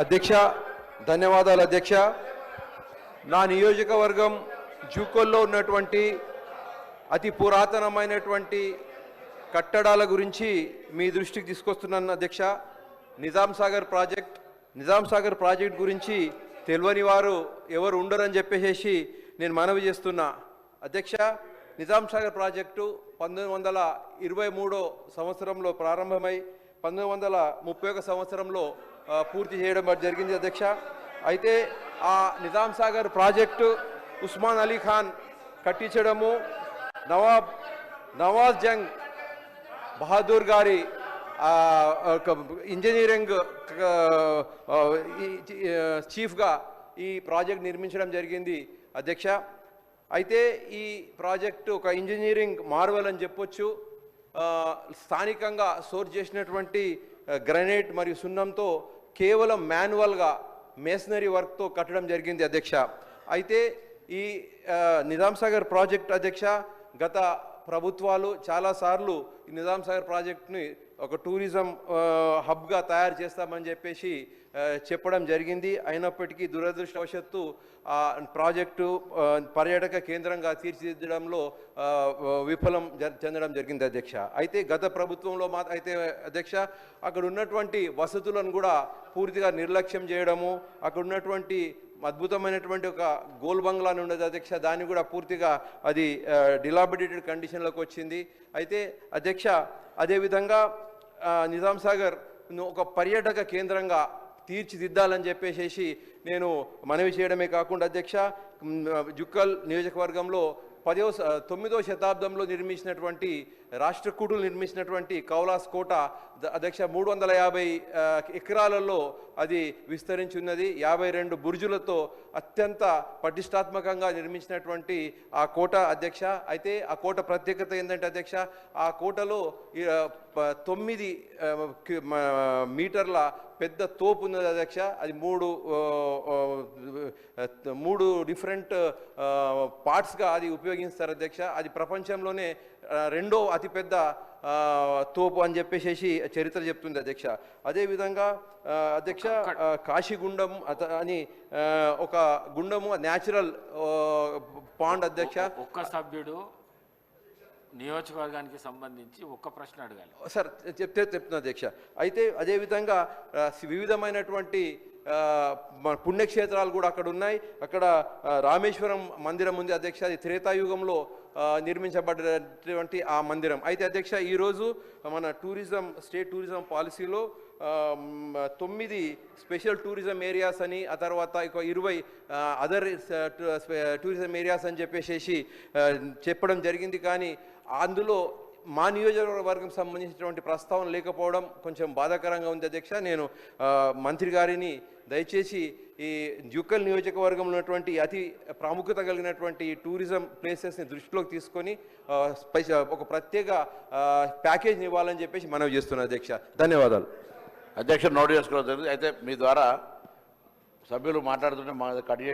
అధ్యక్ష ధన్యవాదాలు అధ్యక్ష. నా నియోజకవర్గం జూకోల్లో ఉన్నటువంటి అతి పురాతనమైనటువంటి కట్టడాల గురించి మీ దృష్టికి తీసుకొస్తున్నాను అధ్యక్ష. నిజాం సాగర్ ప్రాజెక్ట్ నిజాం సాగర్ ప్రాజెక్ట్ గురించి తెలియని వారు ఎవరు ఉండరని చెప్పేసి నేను మనవి చేస్తున్నా. అధ్యక్ష నిజాం సాగర్ ప్రాజెక్టు పంతొమ్మిది వందల ఇరవై మూడో సంవత్సరంలో ప్రారంభమై పంతొమ్మిది వందల ముప్పై ఒక సంవత్సరంలో పూర్తి చేయడం జరిగింది అధ్యక్ష. అయితే ఆ నిజాం సాగర్ ప్రాజెక్టు ఉస్మాన్ అలీ ఖాన్ కట్టించడము నవాబ్ నవాజ్ జంగ్ బహదూర్ గారి ఒక ఇంజనీరింగ్ చీఫ్గా ఈ ప్రాజెక్ట్ నిర్మించడం జరిగింది అధ్యక్ష. అయితే ఈ ప్రాజెక్టు ఒక ఇంజనీరింగ్ మార్వల్ అని చెప్పొచ్చు. స్థానికంగా సోర్స్ చేసినటువంటి గ్రనైట్ మరియు సున్నంతో కేవలం మాన్యువల్గా మేసనరీ వర్క్తో కట్టడం జరిగింది అధ్యక్ష. అయితే ఈ నిజాం సాగర్ ప్రాజెక్ట్ అధ్యక్ష గత ప్రభుత్వాలు చాలాసార్లు ఈ నిజాం సాగర్ ప్రాజెక్ట్ని ఒక టూరిజం హబ్గా తయారు చేస్తామని చెప్పేసి చెప్పడం జరిగింది. అయినప్పటికీ దురదృష్టవశాత్తు ఆ ప్రాజెక్టు పర్యాటక కేంద్రంగా తీర్చిదిద్దడంలో విఫలం జ- చెందడం జరిగింది అధ్యక్ష. అయితే గత ప్రభుత్వంలో మా అయితే అధ్యక్ష అక్కడ ఉన్నటువంటి వసతులను కూడా పూర్తిగా నిర్లక్ష్యం చేయడము అక్కడ ఉన్నటువంటి అద్భుతమైనటువంటి ఒక గోల్ బంగ్లా అని ఉండేది అధ్యక్ష దాన్ని కూడా పూర్తిగా అది డిలాబిడేటెడ్ కండిషన్లోకి వచ్చింది. అయితే అధ్యక్ష అదేవిధంగా నిజాం సాగర్ను ఒక పర్యాటక కేంద్రంగా తీర్చిదిద్దాలని చెప్పేసి నేను మనవి చేయడమే కాకుండా అధ్యక్ష జుక్కల్ నియోజకవర్గంలో పదో తొమ్మిదో శతాబ్దంలో నిర్మించినటువంటి రాష్ట్రకూటులు నిర్మించినటువంటి కౌలాస్ కోట అధ్యక్ష మూడు వందల యాభై ఎకరాలలో అది విస్తరించి ఉన్నది. యాభై రెండు బుర్జులతో అత్యంత పటిష్టాత్మకంగా నిర్మించినటువంటి ఆ కోట అధ్యక్ష. అయితే ఆ కోట ప్రత్యేకత ఏంటంటే అధ్యక్ష ఆ కోటలో తొమ్మిది మీటర్ల పెద్ద తోపు ఉన్నది అధ్యక్ష. అది మూడు మూడు డిఫరెంట్ పార్ట్స్గా అది ఉపయోగిస్తారు అధ్యక్ష. అది ప్రపంచంలోనే రెండో అతిపెద్ద తోపు అని చెప్పేసి చరిత్ర చెప్తుంది అధ్యక్ష. అదేవిధంగా అధ్యక్ష కాశీగుండం అత అని ఒక గుండము న్యాచురల్ పాండ్ అధ్యక్ష. ఒక్క సభ్యుడు నియోజకవర్గానికి సంబంధించి ఒక్క ప్రశ్న అడగాలి. సార్ చెప్తే చెప్తున్నా అధ్యక్ష అయితే అదేవిధంగా వివిధమైనటువంటి పుణ్యక్షేత్రాలు కూడా అక్కడ ఉన్నాయి. అక్కడ రామేశ్వరం మందిరం ఉంది అధ్యక్ష. అది త్రేతాయుగంలో నిర్మించబడినటువంటి ఆ మందిరం. అయితే అధ్యక్ష ఈరోజు మన టూరిజం స్టేట్ టూరిజం పాలసీలో తొమ్మిది స్పెషల్ టూరిజం ఏరియాస్ అని ఆ తర్వాత ఇక ఇరవై అదర్ టూరిజం ఏరియాస్ అని చెప్పేసి చెప్పడం జరిగింది. కానీ అందులో మా నియోజకవర్గం సంబంధించినటువంటి ప్రస్తావన లేకపోవడం కొంచెం బాధాకరంగా ఉంది అధ్యక్ష. నేను మంత్రి గారిని దయచేసి ఈ జుక్కల్ నియోజకవర్గంలో ఉన్నటువంటి అతి ప్రాముఖ్యత కలిగినటువంటి టూరిజం ప్లేసెస్ని దృష్టిలోకి తీసుకొని ఒక ప్రత్యేక ప్యాకేజ్ని ఇవ్వాలని చెప్పేసి మనవి చేస్తున్నాను అధ్యక్ష. ధన్యవాదాలు. అధ్యక్ష నోట్ చేసుకోవడం జరిగింది. అయితే మీ ద్వారా సభ్యులు మాట్లాడుతుంటే మా కట్ చేసి